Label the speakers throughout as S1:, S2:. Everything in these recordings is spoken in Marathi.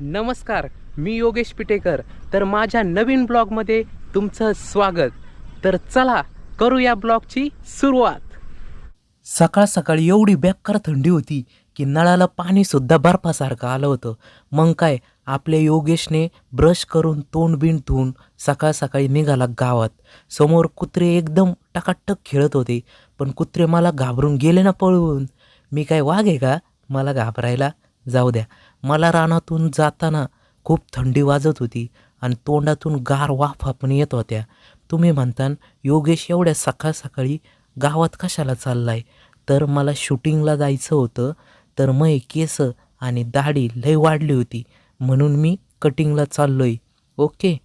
S1: नमस्कार मी योगेश पिटेकर. तर माझ्या नवीन ब्लॉगमध्ये तुमचं स्वागत. तर चला करू या ब्लॉगची सुरुवात. सकाळ सकाळी एवढी बेकार थंडी होती की नळाला पाणीसुद्धा बर्फासारखं आलं होतं. मग काय आपल्या योगेशने ब्रश करून तोंड बिंड धुवून सकाळ सकाळी निघाला गावात. समोर कुत्रे एकदम टकाटक खेळत होते पण कुत्रे मला घाबरून गेले ना पळवून मी काय वाघ आहे का? मला घाबरायला? जाऊ द्या. मला रानातून जाताना खूप थंडी वाजत होती आणि तोंडातून गार वाफा पण येत होत्या. तुम्ही म्हणता योगेश एवढ्या सकाळ सकाळी गावात कशाला चाललाय? तर मला शूटिंगला जायचं होतं. तर मै केस आणि दाढी लय वाढली होती. म्हणून मी कटिंगला चाललोय. ओके?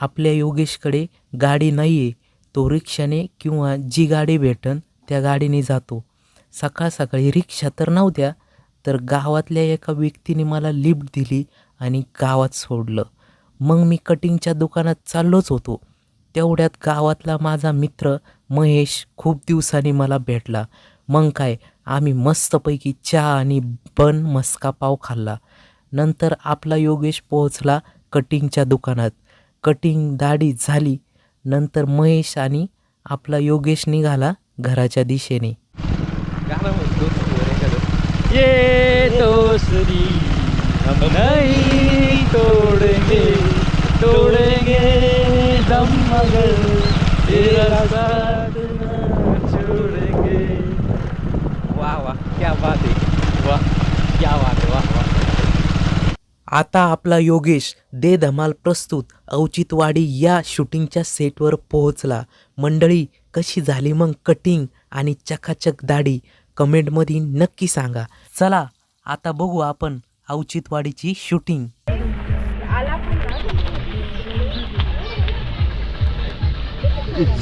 S1: आपल्या योगेशकडे गाडी नाही आहे तो रिक्षाने किंवा जी गाडी भेटन त्या गाडीने जातो. सकाळ सकाळी रिक्षा तर नव्हत्या तर गावातल्या एका व्यक्तीने मला लिफ्ट दिली आणि गावात सोडलं. मग मी कटिंगच्या दुकानात चाललोच होतो. तेवढ्यात गावातला माझा मित्र महेश खूप दिवसांनी मला भेटला. मग काय? आम्ही मस्तपैकी चहा आणि बन मस्का पाव खाल्ला. नंतर आपला योगेश पोहोचला कटिंगच्या दुकानात. कटिंग दाढी झाली. नंतर महेश आणि आपला योगेश निघाला घराच्या दिशेने.
S2: ये दोस्ती हम नहीं तोड़ेंगे तोड़ेंगे दम मगर तेरा साथ न छोड़ेंगे
S1: वा वा क्या बात आहे
S2: वाह क्या बात है वाह वाह।
S1: आता आपला योगेश दे धमाल प्रस्तुत औचित्यवाडी या शूटिंगच्या सेटवर पोहोचला. मंडळी कशी झाली मग कटिंग आणि चकाचक दाढी? कमेंटमध्ये नक्की सांगा. चला आता बघू आपण औचित्यवाडीची शूटिंग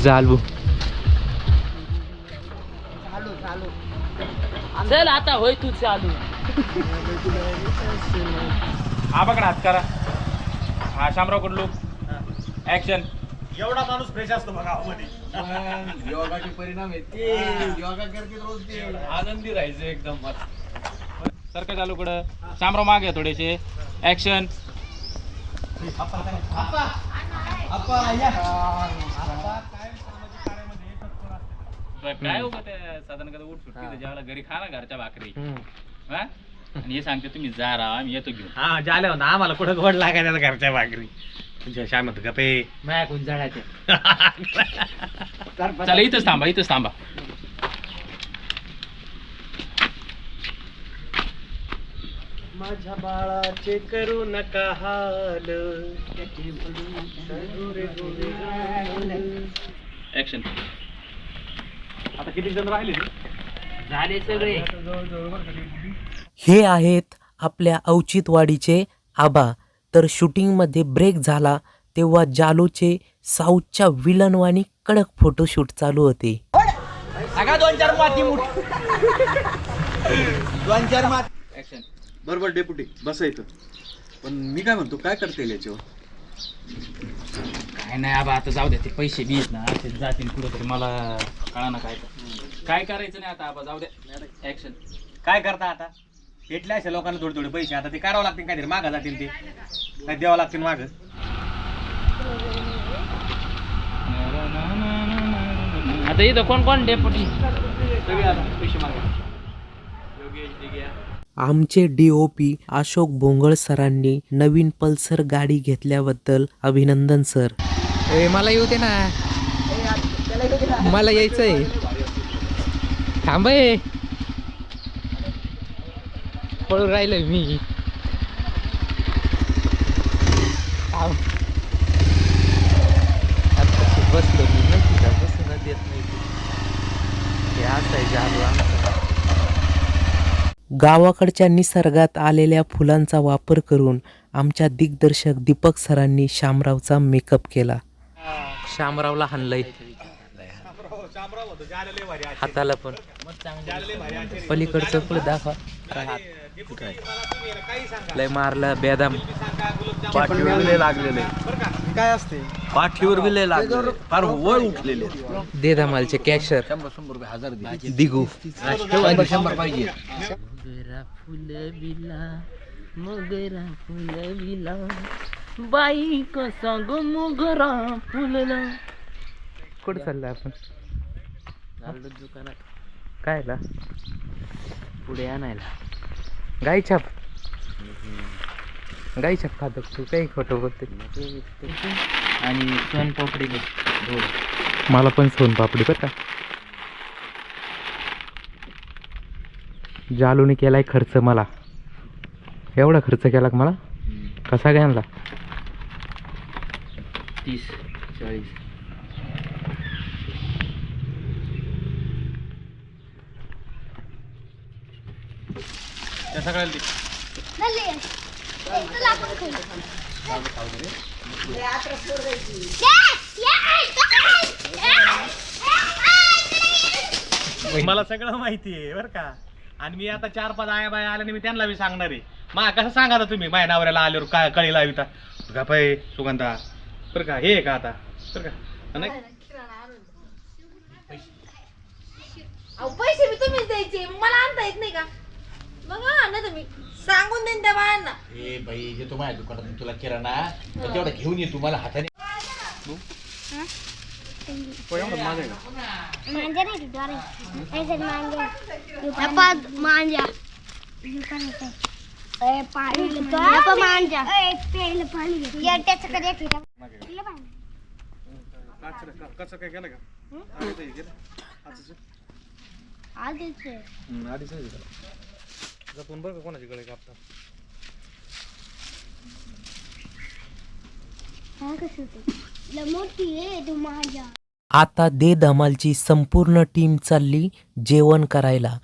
S2: चालू चल आता होय तू चालू.
S3: हा बघ ना हात करा. हा शामराव कुठलू ऍक्शन
S4: एवढा माणूस फ्रेश असतो बघा
S5: योगाचे परिणाम आहेत. योगा करते रोज ते. आनंदी राहायचं एकदम मस्त.
S3: सारखं चालू कडं शामराव मागे आहे थोडेसे. ऍक्शन काय होतं त्या साधारण कदा उठ सुट्टी जेवायला घरी खा ना घरच्या भाकरी. हा? आणि हे सांगते तुम्ही जा राहा आम्ही येतो घेऊन.
S4: हा झाले होता आम्हाला कुठं गोड लागायला घरच्या भाकरी. तुझ्या श्यामत गपे.
S2: माया कोण जळायचं?
S3: चला इथंच थांबा इथंच थांबा.
S4: माझ्या बाळाचे करू नका हाल
S3: ऍक्शन
S4: किती जण राहिले
S2: झाले सगळे.
S1: हे आहेत आपल्या औचित्यवाडीचे आबा. तर शूटिंगमध्ये ब्रेक झाला तेव्हा जालूचे साऊथच्या विलनवाणी कडक फोटोशूट चालू होते.
S3: ऍक्शन
S5: बरोबर डेपुटी बसायचं पण मी काय म्हणतो काय करता याच्यावर?
S3: काय नाही आबा आता जाऊ द्या ते पैसे बी ना ते जातील कुठं तरी मला कळा ना काय तर. काय करायचं नाही आता आबा जाऊ द्या. ऍक्शन
S4: काय करता आता? भेटले असे लोकांना थोडे थोडे पैसे आता ते करावं लागतील काहीतरी मागं जातील ते. काय द्यावं लागतील मागं.
S2: आता इथं कोण कोण डेपुटी
S1: आमचे डी आमचे डीओपी अशोक भोंगळ सरांनी नवीन पल्सर गाडी घेतल्याबद्दल अभिनंदन सर.
S6: मला येऊ दे ना. मला यायचंय. थांब हे. पळून राहिलोय मी. बसलो मी नाही का बसून येत नाही हे आमचं.
S1: गावाकडच्या निसर्गात आलेल्या फुलांचा वापर करून आमच्या दिग्दर्शक दीपक सरांनी शामरावचा मेकअप केला.
S6: शामरावला हाणलंय. हाताला पण. पलीकडचं पुढे दाखवा. काय हात. लय मारलं बेदाम.
S5: पाठीवर लागलेले. काय असते?
S6: पाठीवर बी लय लागले फार वय उठलेले.
S1: दे धमालचे कॅशर दिगू.
S2: मोगरा फुल बिला मोगरा फुल बिला बाई कसा ग मोगरा फुलला.
S1: कुठं चाललं आपण?
S2: चाललो दुकानात.
S1: कायला
S2: पुढे आणायला.
S1: गाई छाप. गाई छाप खातो. तू काही खोटं बोलते.
S2: आणि सोनपापडी
S1: मला पण सोनपापडी बरं का? जालूने केलाय खर्च मला. एवढा खर्च केला का मला? कसा घ्यायला
S2: तीस चाळीस
S3: त्या सगळ्याला दे.
S4: मला सगळं माहिती आहे बरं का आणि मी आता चार पाच आया बाया आल्याने मी त्यांना बी सांगणार आहे मा कसं सांगा तुम्ही माझ्या नवऱ्याला आल्यावर काय कळी लाविता का पाय सुगंधा बरं का हे का आता? बरं का. नाही
S7: अहो पैसे मी तुम्हीच द्यायचे. मला आणता येत नाही का? मग ना तुम्ही. सांगून देईन त्या बायांना
S5: ए बाई जे तो माझ्या दुकानात तुला किराणा. तर तेवढं घेऊन ये तुम्हाला हाताने.
S8: मांजा नाही तू द्वारे. ऐसे मांजा. मांजा.
S4: कसं काय जपून बरं का कोणाची गळे कापता.
S1: आता दे धमालची संपूर्ण टीम चालली जेवण करायला.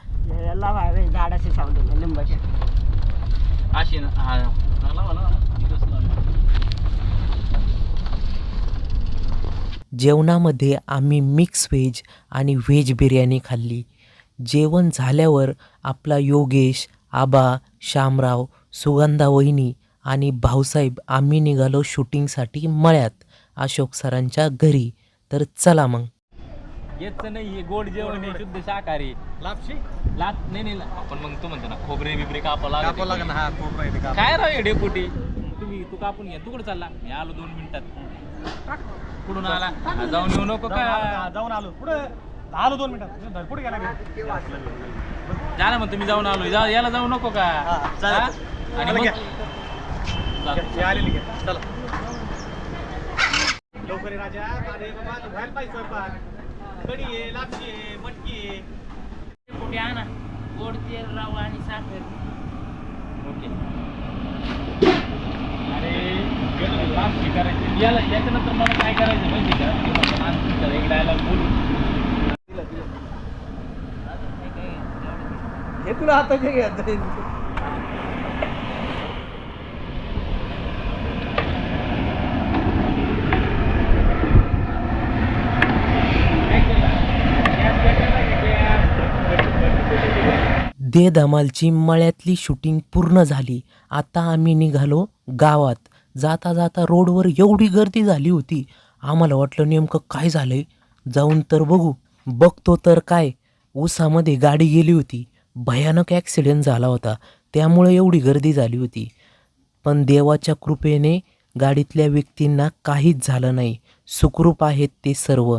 S3: अशी ना हा लावा, लावा,
S1: जेवणामध्ये आम्ही मिक्स व्हेज आणि व्हेज बिर्याणी खाल्ली. जेवण झाल्यावर आपला योगेश आबा श्यामराव सुगंधा वहिनी आणि भाऊसाहेब आम्ही निघालो शूटिंगसाठी मळ्यात. अशोक सरांच्या घरी. तर चला मग.
S3: येत नाही हे गोड जेवण आहे शुद्ध शाकाहारी.
S4: लापशी?
S3: लात नाही नाही आपण मग तू म्हणतो ना खोबरे बिबरे कापावं
S4: कापावं
S3: लागत
S4: लागेल हा काप.
S3: काय राव हे डेपुटी? तुम्ही तू कापून घ्या तू कुठं चालला? मी आलो दोन मिनिटात. कुठून आला? हा, जाऊन येऊ नको
S4: जाऊन आलो,
S3: का?
S4: हा, जाऊन आलो. पुढे आलो दोन मिनिटात. पुढे गेला मी.
S3: जा ना मग तुम्ही जाऊन आलो. जा- याला जाऊ नको का?
S4: हा, चालेल.
S3: हा? आणि
S4: चला
S3: मग?
S4: घ्या. हे आलेली. चला. लवकर ये राजा. अरे बाबा तू व्हायला पाहिजे स्वयंपाक. कढी आहे लापशी आहे मटकी आहे.
S2: पुढे आणा. गोड तेल रवा आणि साखर.
S3: ओके. अरे लापशी करायची. याला याच्यानंतर मला काय करायचं माहिती का? एक बोलू.
S5: हे तुला हाताचे घ्यायचं
S1: दे धमालची मळ्यातली शूटिंग पूर्ण झाली. आता आम्ही निघालो गावात. जाता जाता रोडवर एवढी गर्दी झाली होती. आम्हाला वाटलं नेमकं काय झालंय? जाऊन तर बघू. बघतो तर काय? ऊसामध्ये गाडी गेली होती. भयानक ॲक्सिडेंट झाला होता. त्यामुळे एवढी गर्दी झाली होती. पण देवाच्या कृपेने गाडीतल्या व्यक्तींना काहीच झालं नाही. सुखरूप आहेत ते सर्व.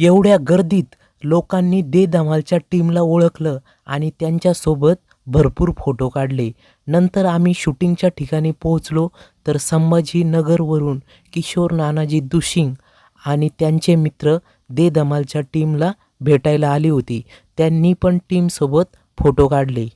S1: एवढ्या गर्दीत लोकांनी दे धमालच्या टीमला ओळखलं आणि त्यांच्यासोबत भरपूर फोटो काढले. नंतर आम्ही शूटिंगच्या ठिकाणी पोहोचलो तर संभाजी नगरवरून किशोर नानाजी दुशिंग आणि त्यांचे मित्र दे धमालच्या टीमला भेटायला आली होती. त्यांनी पण टीमसोबत फोटो काढले.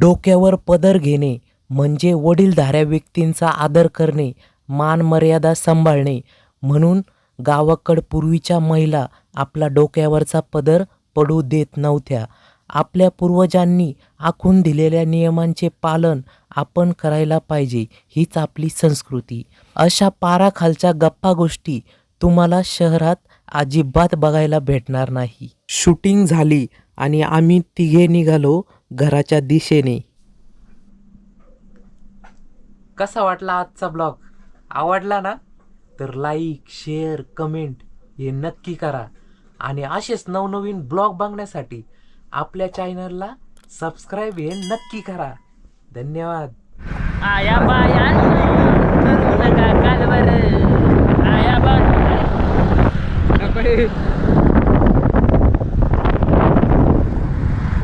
S1: डोक्यावर पदर घेणे म्हणजे वडीलधाऱ्या व्यक्तींचा आदर करणे मान मर्यादा सांभाळणे. म्हणून गावाकड पूर्वीच्या महिला आपला डोक्यावरचा पदर पडू देत नव्हत्या. आपल्या पूर्वजांनी आखून दिलेल्या नियमांचे पालन आपण करायला पाहिजे हीच आपली संस्कृती. अशा पाराखालच्या गप्पा गोष्टी तुम्हाला शहरात अजिबात बघायला भेटणार नाही. शूटिंग झाली आणि आम्ही तिघे निघालो घराच्या दिशेने. कसा वाटला आजचा ब्लॉग? आवडला ना? तर लाईक शेअर कमेंट हे नक्की करा. आणि असेच नवनवीन ब्लॉग बघण्यासाठी आपल्या चॅनलला सबस्क्राईब हे नक्की करा. धन्यवाद.
S2: आया बाया कालवर? आया बाया